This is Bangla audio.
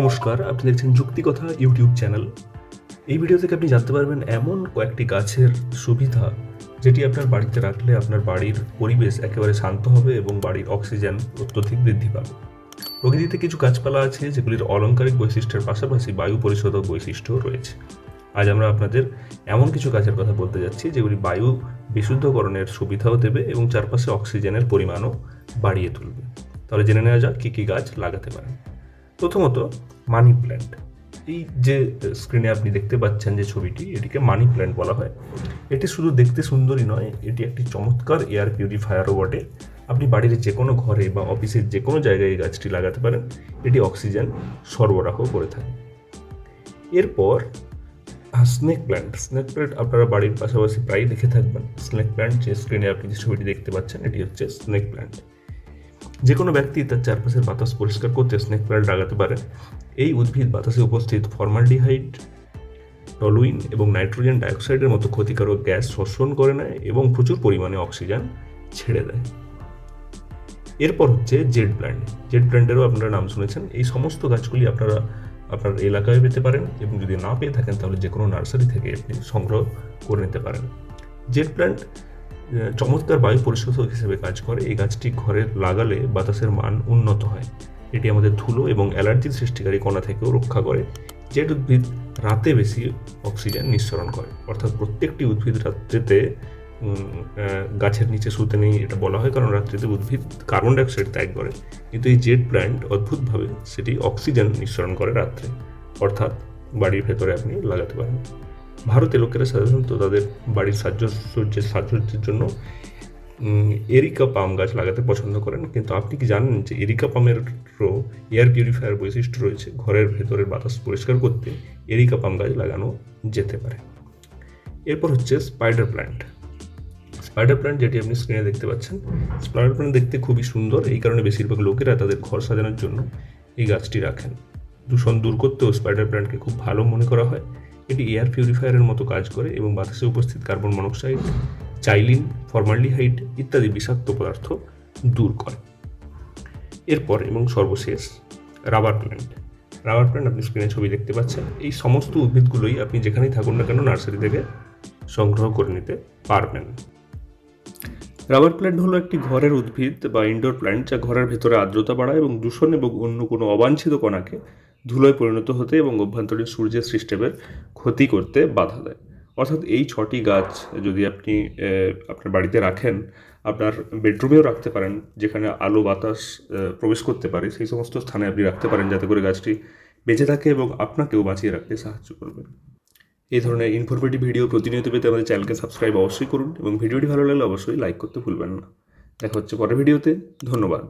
নমস্কার, আপনি দেখছেন যুক্তিকথা ইউটিউব চ্যানেল। এই ভিডিও থেকে আপনি জানতে পারবেন এমন কয়েকটি গাছের সুবিধা, যেটি আপনার বাড়িতে রাখলে আপনার বাড়ির পরিবেশ একেবারে শান্ত হবে এবং বাড়ির অক্সিজেন অত্যধিক বৃদ্ধি পাবে। প্রকৃতিতে কিছু গাছপালা আছে, যেগুলির অলঙ্কারিক বৈশিষ্ট্যের পাশাপাশি বায়ু পরিশোধক বৈশিষ্ট্যও রয়েছে। আজ আমরা আপনাদের এমন কিছু গাছের কথা বলতে যাচ্ছি, যেগুলি বায়ু বিশুদ্ধকরণের সুবিধাও দেবে এবং চারপাশে অক্সিজেনের পরিমাণও বাড়িয়ে তুলবে। তাহলে জেনে নেওয়া যাক কী কী গাছ লাগাতে পারেন। প্রথমত মানি প্ল্যান্ট এই যে স্ক্রিনে আপনি দেখতে পাচ্ছেন যে ছবিটি, এটিকে মানি প্ল্যান্ট বলা হয়। এটি শুধু দেখতে সুন্দরই নয়, এটি একটি চমৎকার এয়ার পিউরিফায়ারও বটে। আপনি বাড়ির যে কোনো ঘরে বা অফিসের যে কোনো জায়গায় এই গাছটি লাগাতে পারেন। এটি অক্সিজেন সরবরাহ করে থাকে। এরপর স্নেক প্ল্যান্ট স্নেক প্ল্যান্ট আপনারা বাড়ির পাশাপাশি প্রায়ই দেখে থাকবেন। স্নেক প্ল্যান্ট যে স্ক্রিনে আপনি যে ছবিটি দেখতে পাচ্ছেন, এটি হচ্ছে স্নেক প্ল্যান্ট যে কোনো ব্যক্তি তার চারপাশের বাতাস পরিষ্কার করতে স্নেক প্ল্যান্ট লাগাতে পারে। এই উদ্ভিদ বাতাসে উপস্থিত ফর্মালডিহাইড, টলুইন এবং নাইট্রোজেন ডাইঅক্সাইডের মতো ক্ষতিকারক গ্যাস শোষণ করে নেয় এবং প্রচুর পরিমাণে অক্সিজেন ছেড়ে দেয়। এরপর হচ্ছে জেড প্ল্যান্ট। জেড প্ল্যান্টেরও আপনারা নাম শুনেছেন। এই সমস্ত গাছগুলি আপনারা আপনার এলাকায় পেতে পারেন এবং যদি না পেয়ে থাকেন তাহলে যে কোনো নার্সারি থেকে আপনি সংগ্রহ করে নিতে পারেন। জেড প্ল্যান্ট চমৎকার বায়ু পরিশোধক হিসেবে কাজ করে। এই গাছটি ঘরে লাগালে বাতাসের মান উন্নত হয়। এটি আমাদের ধুলো এবং অ্যালার্জির সৃষ্টিকারী কণা থেকেও রক্ষা করে। জেট উদ্ভিদ রাতে বেশি অক্সিজেন নিঃসরণ করে। অর্থাৎ প্রত্যেকটি উদ্ভিদ রাত্রিতে গাছের নিচে শুতে নেই এটা বলা হয়, কারণ রাত্রিতে উদ্ভিদ কার্বন ডাইঅক্সাইড ত্যাগ করে। কিন্তু এই জেড প্ল্যান্ট অদ্ভুতভাবে সেটি অক্সিজেন নিঃসরণ করে রাত্রে। অর্থাৎ বাড়ির ভেতরে আপনি লাগাতে পারেন। ভারতে লোকেরা সাধারণত তাদের বাড়ির সাজসজ্জের সাজসজ্জের জন্য এরিকা পাম গাছ লাগাতে পছন্দ করেন। কিন্তু আপনি কি জানেন যে এরিকা পামেরও এয়ার পিউরিফায়ার বৈশিষ্ট্য রয়েছে? ঘরের ভেতরের বাতাস পরিষ্কার করতে এরিকা পাম গাছ লাগানো যেতে পারে। এরপর হচ্ছে স্পাইডার প্ল্যান্ট স্পাইডার প্ল্যান্ট যেটি আপনি স্ক্রিনে দেখতে পাচ্ছেন স্পাইডার প্ল্যান্ট দেখতে খুবই সুন্দর। এই কারণে বেশিরভাগ লোকেরা তাদের ঘর সাজানোর জন্য এই গাছটি রাখেন। দূষণ দূর করতেও স্পাইডার প্ল্যান্টকে খুব ভালো মনে করা হয়। এটি এয়ার পিউরিফায়ারের মতো কাজ করে এবং বাতাসে উপস্থিত কার্বন মনোক্সাইড চাইলিন ফর্মালডিহাইড ইত্যাদি বিষাক্ত পদার্থ দূর করে। এরপর এবং সর্বশেষ রাবার প্ল্যান্ট রাবার প্ল্যান্ট আপনি স্ক্রিনে ছবি দেখতে পাচ্ছেন। এই সমস্ত উদ্ভিদগুলোই আপনি যেখানেই থাকুন না কেন নার্সারি থেকে সংগ্রহ করে নিতে পারবেন। রাবার প্ল্যান্ট হলো একটি ঘরের উদ্ভিদ বা ইনডোর প্ল্যান্ট যা ঘরের ভেতরে আর্দ্রতা বাড়ায় এবং দূষণ এবং অন্য কোনো অবাঞ্ছিত কণাকে ধুলোয় পরিণত হতে এবং অভ্যন্তরীণ সূর্যের সিস্টেমের ক্ষতি করতে বাধা দেয়। অর্থাৎ এই ছটি গাছ যদি আপনি আপনার বাড়িতে রাখেন, আপনার বেডরুমেও রাখতে পারেন, যেখানে আলো, বাতাস প্রবেশ করতে পারে, সেই সমস্ত স্থানে আপনি রাখতে পারেন, যাতে করে গাছটি বেঁচে থাকে এবং আপনাকেও বাঁচিয়ে রাখতে সাহায্য করবে। এই ধরনের ইনফরমেটিভ ভিডিও প্রতিনিয়ত পেতে আমাদের চ্যানেলকে সাবস্ক্রাইব অবশ্যই করুন এবং ভিডিওটি ভালো লাগলে অবশ্যই লাইক করতে ভুলবেন না। দেখা হচ্ছে পরের ভিডিওতে ধন্যবাদ।